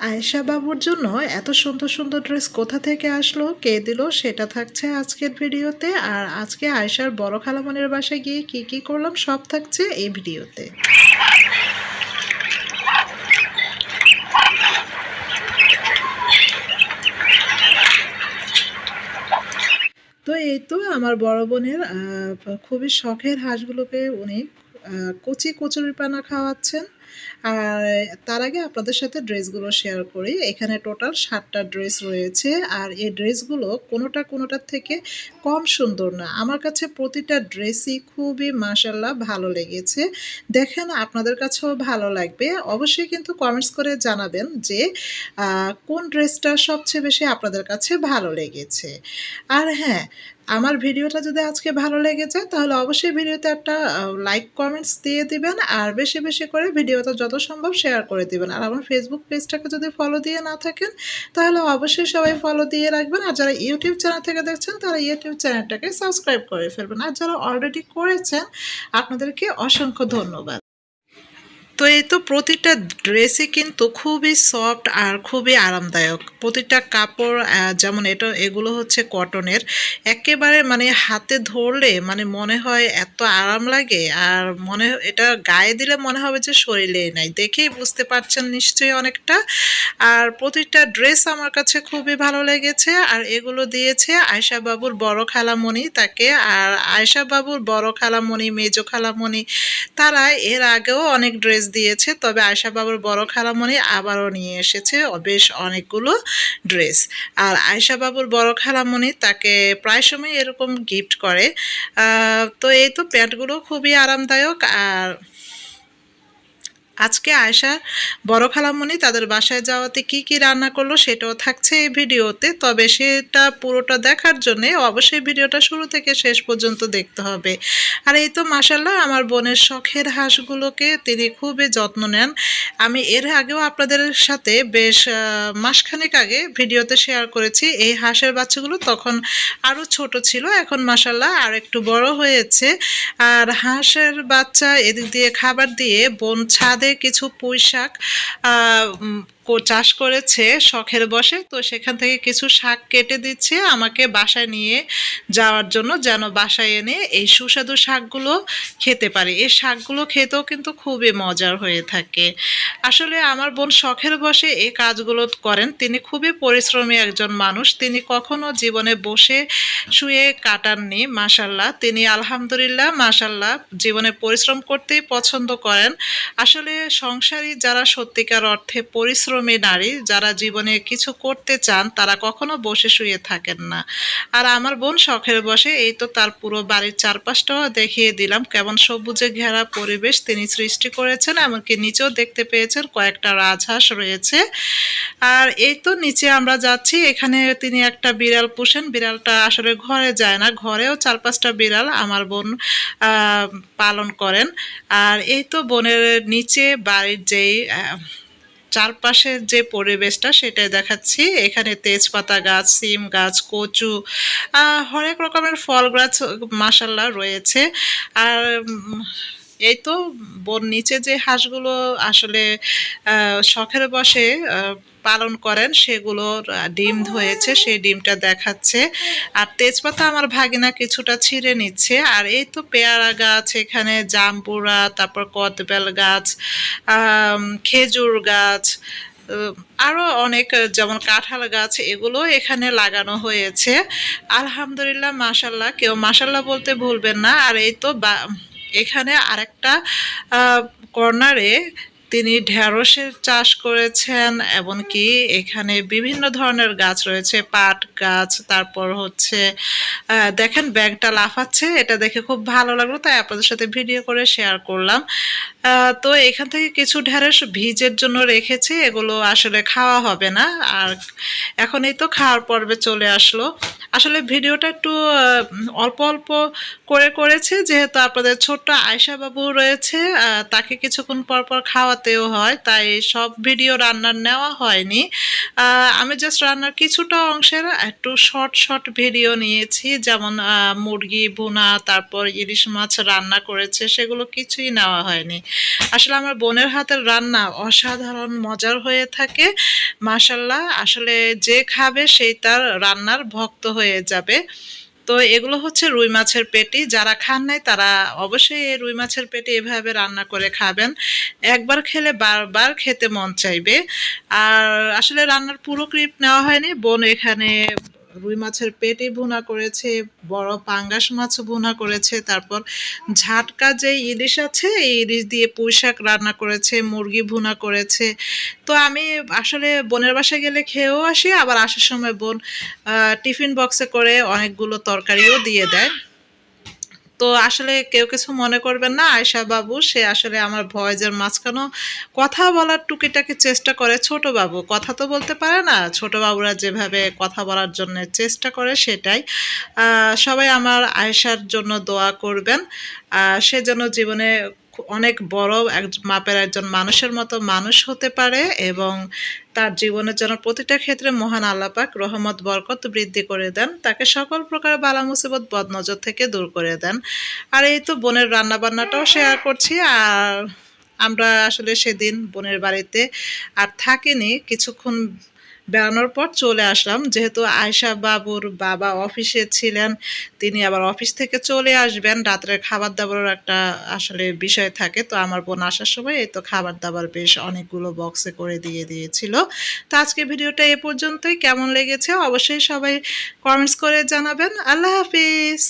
আয়েশা বাবুর জন্য এত সুন্দর সুন্দর ড্রেস কোথা থেকে আসলো, কে দিল, সেটা থাকছে আজকের ভিডিওতে। আর আজকে আয়েশার বড় খালামনের বাসায় গিয়ে কি কি করলাম, সব থাকছে এই ভিডিওতে। তো এই তো আমার বড় বোনের খুবই শখের হাঁসগুলোকে উনি কচি কচুরিপানা খাওয়াচ্ছেন। আর তার আগে আপনাদের সাথে ড্রেসগুলো শেয়ার করি। এখানে টোটাল সাতটা ড্রেস রয়েছে আর এই ড্রেসগুলো কোনোটা কোনোটার থেকে কম সুন্দর না। আমার কাছে প্রতিটা ড্রেসই খুবই মাসাল্লাহ ভালো লেগেছে। দেখেন আপনাদের কাছেও ভালো লাগবে। অবশ্যই কিন্তু কমেন্টস করে জানাবেন যে কোন ড্রেসটা সবচেয়ে বেশি আপনাদের কাছে ভালো লেগেছে। আর হ্যাঁ আমার ভিডিওটা যদি আজকে ভালো লেগে যায়, তাহলে অবশ্যই ভিডিওতে একটা লাইক কমেন্টস দিয়ে দিবেন। আর বেশি বেশি করে ভিডিওটা যত সম্ভব শেয়ার করে দিবেন। আর আমার ফেসবুক পেজটাকে যদি ফলো দিয়ে না থাকেন, তাহলে অবশ্যই সবাই ফলো দিয়ে রাখবেন। আর যারা ইউটিউব চ্যানেল থেকে দেখছেন, তারা ইউটিউব চ্যানেলটাকে সাবস্ক্রাইব করে ফেলবেন। আর যারা অলরেডি করেছেন, আপনাদেরকে অসংখ্য ধন্যবাদ। তো এই তো প্রতিটা ড্রেসই কিন্তু খুবই সফট আর খুবই আরামদায়ক। প্রতিটা কাপড় যেমন এটা, এগুলো হচ্ছে কটনের একেবারে মানে হাতে ধরলে মানে মনে হয় এত আরাম লাগে আর মনে এটা গায়ে দিলে মনে হবে যে শরীরে নাই। দেখেই বুঝতে পারছেন নিশ্চয়ই অনেকটা। আর প্রতিটা ড্রেস আমার কাছে খুবই ভালো লেগেছে আর এগুলো দিয়েছে আয়শা বাবুর বড় খালামণি তাকে। আর আয়শা বাবুর বড় খালামণি, মেজো খালামণি, তারা এর আগেও অনেক ড্রেস দিয়েছে, তবে আয়সা বাবুর বড় খালামণি আবারও নিয়ে এসেছে বেশ অনেকগুলো ড্রেস। আর আয়সা বাবুর বড় খালামণি তাকে প্রায় সময় এরকম গিফট করে। তো এই তো প্যান্টগুলো খুবই আরামদায়ক, আর আজকে আয়শা, বড় খালামণি তাদের বাসায় যাওয়াতে কি কি রান্না করল সেটাও থাকছে এই ভিডিওতে। তবে সেটা পুরোটা দেখার জন্য অবশ্যই ভিডিওটা শুরু থেকে শেষ পর্যন্ত দেখতে হবে। আর এই তো মাসাল্লাহ আমার বোনের শখের হাঁসগুলোকে তিনি খুবই যত্ন নেন। আমি এর আগেও আপনাদের সাথে বেশ মাসখানেক আগে ভিডিওতে শেয়ার করেছি, এই হাঁসের বাচ্চাগুলো তখন আরও ছোট ছিল, এখন মাসাল্লাহ আর একটু বড় হয়েছে। আর হাঁসের বাচ্চা এদিক দিয়ে খাবার দিয়ে বোন ছাদে কিছু পুঁই শাক আহ, উম, কো- চাষ করেছে শখের বসে তো সেখান থেকে কিছু শাক কেটে দিচ্ছে আমাকে বাসায় নিয়ে যাওয়ার জন্য যেন বাসায় এনে এই সুস্বাদু শাকগুলো খেতে পারি। এই শাকগুলো খেতেও কিন্তু খুবই মজার হয়ে থাকে। আসলে আমার বোন শখের বসে এই কাজগুলো করেন। তিনি খুবই পরিশ্রমী একজন মানুষ। তিনি কখনো জীবনে বসে শুয়ে কাটাননি মাসাল্লাহ তিনি আলহামদুলিল্লাহ মাসাল্লাহ জীবনে পরিশ্রম করতেই পছন্দ করেন। আসলে সংসারী যারা সত্যিকার অর্থে পরিশ্রমী নারী যারা জীবনে কিছু করতে চান, তারা কখনো বসে শুয়ে থাকেন না। আর আমার বোন শখের বসে, এই তো তার পুরো বাড়ির চারপাশটাও দেখিয়ে দিলাম। কেমন সবুজে ঘেরা পরিবেশ তিনি সৃষ্টি করেছেন, এমনকি নিচেও দেখতে পেয়েছেন কয়েকটা রাজহাঁস রয়েছে। আর এই তো নিচে আমরা যাচ্ছি, এখানে তিনি একটা বিড়াল পুষেন। বিড়ালটা আসলে ঘরে যায় না, ঘরেও চার পাঁচটা বিড়াল আমার বোন পালন করেন। আর এই তো বনের নিচে বাড়ির যেই চারপাশের যে পরিবেশটা সেটাই দেখাচ্ছি। এখানে তেজপাতা গাছ, সিম গাছ, কচু হরেক রকমের ফল গাছ মাসাল্লা রয়েছে। আর এই তো বন নিচে যে হাঁসগুলো আসলে শখের বসে পালন করেন সেগুলোর ডিম হয়েছে সেই ডিমটা দেখাচ্ছে। আর তেজপাতা আমার ভাগিনা কিছুটা ছিঁড়ে নিচ্ছে। আর এই তো পেয়ারা গাছ, এখানে জাম্বুরা তারপর কদবেল গাছ খেজুর গাছ আরও অনেক, যেমন কাঁঠাল গাছ, এগুলো এখানে লাগানো হয়েছে। আলহামদুলিল্লাহ, মাশাল্লাহ, কেউ মাশাল্লাহ বলতে ভুলবেন না। আর এই তো বা- এখানে আরেকটা কর্নারে তিনি ঢেঁড়সের চাষ করেছেন এমনকি এখানে বিভিন্ন ধরনের গাছ রয়েছে, পাট গাছ, তারপর হচ্ছে দেখেন ব্যাগটা লাফাচ্ছে, এটা দেখে খুব ভালো লাগল, তাই আপনাদের সাথে ভিডিও করে শেয়ার করলাম। তো এখান থেকে কিছু ঢেঁড়স ভিজের জন্য রেখেছি, এগুলো আসলে খাওয়া হবে না, আর এখন এই তো খাওয়ার পর্বে চলে আসলো। আসলে ভিডিওটা একটু অল্প অল্প করে করেছে, যেহেতু আপনাদের ছোট্ট আয়শা বাবু রয়েছে তাকে কিছুক্ষণ পর পর খাওয়াতেও হয়, তাই সব ভিডিও রান্নার নেওয়া হয়নি। আমি জাস্ট রান্নার কিছুটা অংশের একটু শর্ট শর্ট ভিডিও নিয়েছি, যেমন মুরগি বোনা তারপর ইলিশ মাছ রান্না করেছে, সেগুলো কিছুই নেওয়া হয়নি। আসলে আমার বোনের হাতের রান্না অসাধারণ মজার হয়ে থাকে, মাশাল্লাহ। আসলে যে খাবে, সেই তার রান্নার ভক্ত হয়ে যাবে। তো এগুলো হচ্ছে রুই মাছের পেটি। যারা খান নাই, তারা অবশ্যই এই রুই মাছের পেটি এভাবে রান্না করে খাবেন। একবার খেলে বারবার খেতে মন চাইবে। আর আসলে রান্নার পুরো ক্রিপ নেওয়া হয়নি। বোন এখানে রুই মাছের পেটি বোনা করেছে, বড় পাঙ্গাস মাছ ভুনা করেছে, তারপর ঝাটকা যে ইলিশ আছে, এই ইলিশ দিয়ে পুঁই শাক রান্না করেছে, মুরগি ভুনা করেছে। তো আমি আসলে বোনের বাসায় গেলে খেয়েও আসি, আবার আসার সময় বোন টিফিন বক্সে করে অনেকগুলো তরকারিও দিয়ে দেয়। তো আসলে কেউ কিছু মনে করবেন না আয়সা বাবু। সে আসলে আমার ভয়েজের মাঝখানেও কথা বলার টুকিটাকি চেষ্টা করে ছোট বাবু। কথা তো বলতে পারে না, ছোট বাবুরা যেভাবে কথা বলার জন্য চেষ্টা করে সেটাই। সবাই আমার আয়সার জন্য দোয়া করবেন। সে যেন জীবনে অনেক বড় এক, মাপের একজন মানুষের মতো মানুষ হতে পারে এবং তার জীবনের জন্য প্রতিটা ক্ষেত্রে মহান আল্লাপাক রহমত, বরকত বৃদ্ধি করে দেন। তাকে সকল প্রকার বালা মুসিবত, বদনজর থেকে দূর করে দেন। আর এই তো বোনের রান্নাবান্নাটাও শেয়ার করছি। আর আমরা আসলে সেদিন বোনের বাড়িতে আর থাকিনি। কিছুক্ষণ বেড়ানোর পর চলে আসলাম। যেহেতু আয়শা বাবুর বাবা অফিসে ছিলেন, তিনি আবার অফিস থেকে চলে আসবেন। রাত্রের খাবার দাবারের একটা আসলে বিষয় থাকে, তো আমার বোন আসার সময় এই তো খাবার দাবার বেশ অনেকগুলো বক্সে করে দিয়ে দিয়েছিল। তো আজকে ভিডিওটা এ পর্যন্তই। কেমন লেগেছে অবশ্যই সবাই কমেন্টস করে জানাবেন। আল্লাহ হাফিজ!